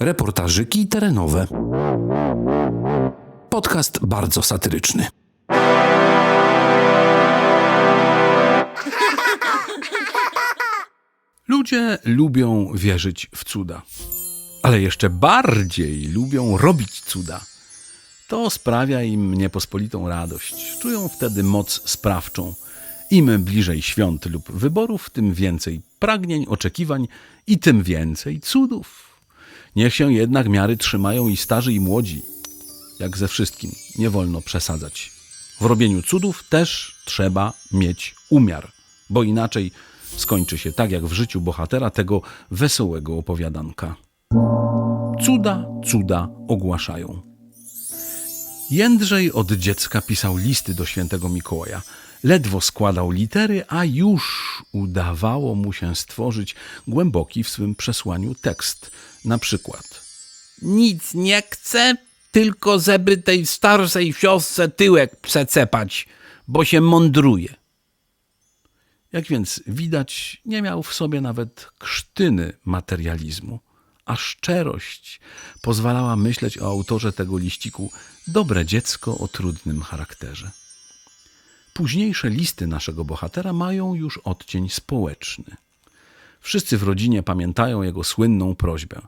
Reportażyki terenowe. Podcast bardzo satyryczny. Ludzie lubią wierzyć w cuda, ale jeszcze bardziej lubią robić cuda. To sprawia im niepospolitą radość. Czują wtedy moc sprawczą. Im bliżej świąt lub wyborów, tym więcej pragnień, oczekiwań i tym więcej cudów. Niech się jednak miary trzymają i starzy, i młodzi. Jak ze wszystkim, nie wolno przesadzać. W robieniu cudów też trzeba mieć umiar, bo inaczej skończy się tak jak w życiu bohatera tego wesołego opowiadanka. Cuda, cuda ogłaszają. Jędrzej od dziecka pisał listy do świętego Mikołaja. Ledwo składał litery, a już udawało mu się stworzyć głęboki w swym przesłaniu tekst. Na przykład Nic nie chcę, tylko żeby tej starszej siostrze tyłek przecepać, bo się mądruje. Jak więc widać, nie miał w sobie nawet krztyny materializmu, a szczerość pozwalała myśleć o autorze tego liściku dobre dziecko o trudnym charakterze. Późniejsze listy naszego bohatera mają już odcień społeczny. Wszyscy w rodzinie pamiętają jego słynną prośbę.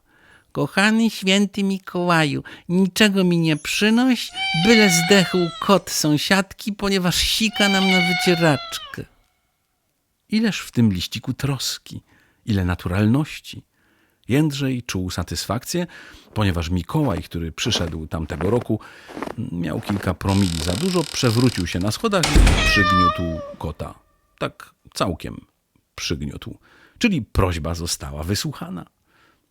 Kochany święty Mikołaju, niczego mi nie przynoś, byle zdechł kot sąsiadki, ponieważ sika nam na wycieraczkę. Ileż w tym liściku troski, ile naturalności. Jędrzej czuł satysfakcję, ponieważ Mikołaj, który przyszedł tamtego roku, miał kilka promili za dużo, przewrócił się na schodach i przygniótł kota. Tak całkiem przygniótł. Czyli prośba została wysłuchana.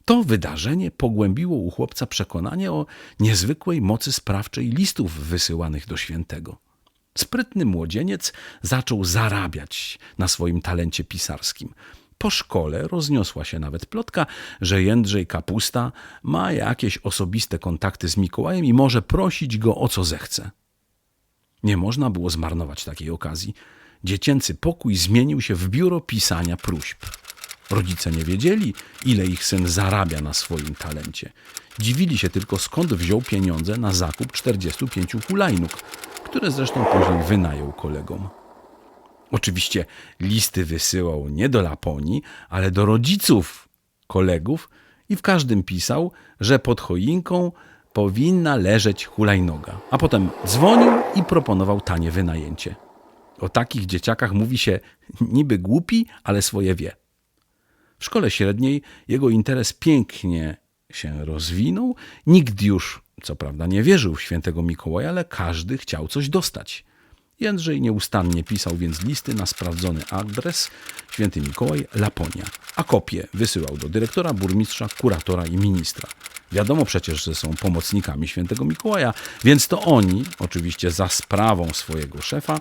To wydarzenie pogłębiło u chłopca przekonanie o niezwykłej mocy sprawczej listów wysyłanych do świętego. Sprytny młodzieniec zaczął zarabiać na swoim talencie pisarskim. Po szkole rozniosła się nawet plotka, że Jędrzej Kapusta ma jakieś osobiste kontakty z Mikołajem i może prosić go o co zechce. Nie można było zmarnować takiej okazji. Dziecięcy pokój zmienił się w biuro pisania próśb. Rodzice nie wiedzieli, ile ich syn zarabia na swoim talencie. Dziwili się tylko, skąd wziął pieniądze na zakup 45 hulajnóg, które zresztą później wynajął kolegom. Oczywiście listy wysyłał nie do Laponii, ale do rodziców kolegów i w każdym pisał, że pod choinką powinna leżeć hulajnoga. A potem dzwonił i proponował tanie wynajęcie. O takich dzieciakach mówi się niby głupi, ale swoje wie. W szkole średniej jego interes pięknie się rozwinął. Nikt już, co prawda, nie wierzył w świętego Mikołaja, ale każdy chciał coś dostać. Jędrzej nieustannie pisał więc listy na sprawdzony adres Święty Mikołaj, Laponia, a kopie wysyłał do dyrektora, burmistrza, kuratora i ministra. Wiadomo przecież, że są pomocnikami Świętego Mikołaja, więc to oni, oczywiście za sprawą swojego szefa,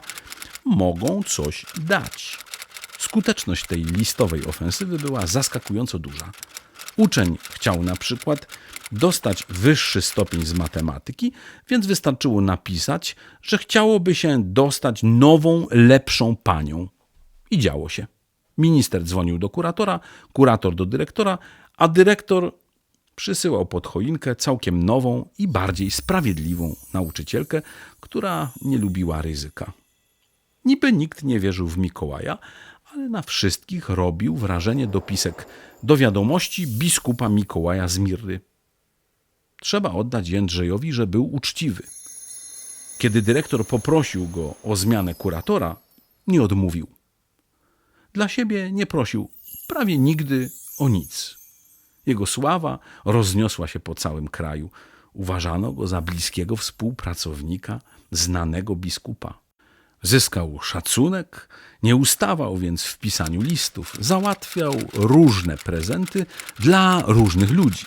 mogą coś dać. Skuteczność tej listowej ofensywy była zaskakująco duża. Uczeń chciał na przykład dostać wyższy stopień z matematyki, więc wystarczyło napisać, że chciałoby się dostać nową, lepszą panią. I działo się. Minister dzwonił do kuratora, kurator do dyrektora, a dyrektor przysyłał pod choinkę całkiem nową i bardziej sprawiedliwą nauczycielkę, która nie lubiła ryzyka. Niby nikt nie wierzył w Mikołaja, ale na wszystkich robił wrażenie dopisek do wiadomości biskupa Mikołaja z Mirry. Trzeba oddać Jędrzejowi, że był uczciwy. Kiedy dyrektor poprosił go o zmianę kuratora, nie odmówił. Dla siebie nie prosił prawie nigdy o nic. Jego sława rozniosła się po całym kraju. Uważano go za bliskiego współpracownika znanego biskupa. Zyskał szacunek, nie ustawał więc w pisaniu listów, załatwiał różne prezenty dla różnych ludzi.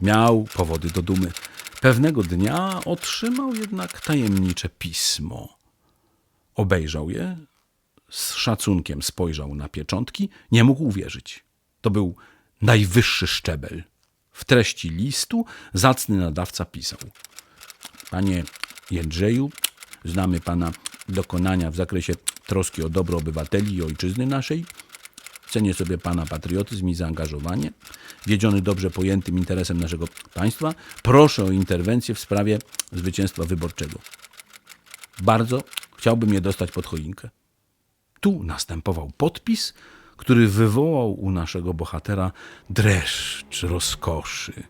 Miał powody do dumy. Pewnego dnia otrzymał jednak tajemnicze pismo. Obejrzał je, z szacunkiem spojrzał na pieczątki, nie mógł uwierzyć. To był najwyższy szczebel. W treści listu zacny nadawca pisał: Panie Jędrzeju, znamy pana dokonania w zakresie troski o dobro obywateli i ojczyzny naszej. Cenię sobie pana patriotyzm i zaangażowanie, wiedziony dobrze pojętym interesem naszego państwa. Proszę o interwencję w sprawie zwycięstwa wyborczego. Bardzo chciałbym je dostać pod choinkę. Tu następował podpis, który wywołał u naszego bohatera dreszcz rozkoszy.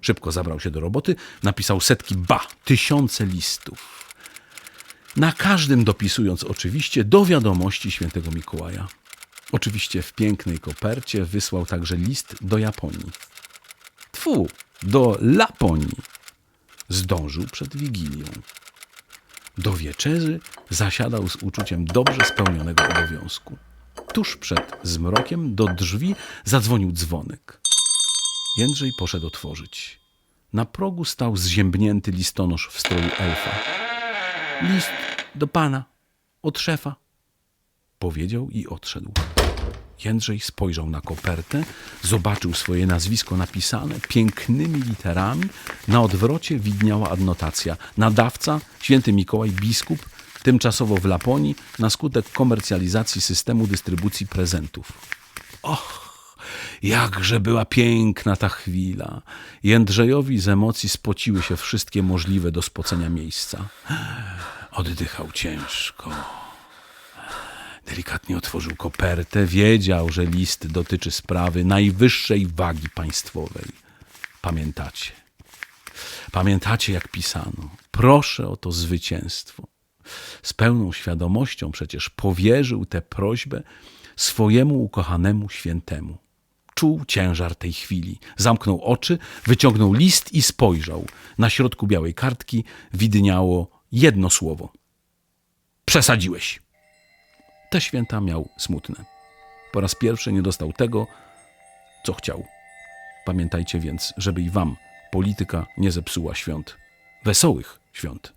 Szybko zabrał się do roboty, napisał setki, ba, tysiące listów. Na każdym dopisując oczywiście do wiadomości świętego Mikołaja. Oczywiście w pięknej kopercie wysłał także list do Japonii. Tfu, do Laponii. Zdążył przed Wigilią. Do wieczerzy zasiadał z uczuciem dobrze spełnionego obowiązku. Tuż przed zmrokiem do drzwi zadzwonił dzwonek. Jędrzej poszedł otworzyć. Na progu stał zziębnięty listonosz w stroju elfa. List do pana, od szefa, powiedział i odszedł. Jędrzej spojrzał na kopertę, zobaczył swoje nazwisko napisane pięknymi literami. Na odwrocie widniała adnotacja. Nadawca, święty Mikołaj, biskup, tymczasowo w Laponii, na skutek komercjalizacji systemu dystrybucji prezentów. Och, jakże była piękna ta chwila. Jędrzejowi z emocji spociły się wszystkie możliwe do spocenia miejsca. Oddychał ciężko. Delikatnie otworzył kopertę, wiedział, że list dotyczy sprawy najwyższej wagi państwowej. Pamiętacie. Pamiętacie, jak pisano. Proszę o to zwycięstwo. Z pełną świadomością przecież powierzył tę prośbę swojemu ukochanemu świętemu. Czuł ciężar tej chwili. Zamknął oczy, wyciągnął list i spojrzał. Na środku białej kartki widniało jedno słowo. Przesadziłeś. Te święta miał smutne. Po raz pierwszy nie dostał tego, co chciał. Pamiętajcie więc, żeby i wam polityka nie zepsuła świąt. Wesołych świąt.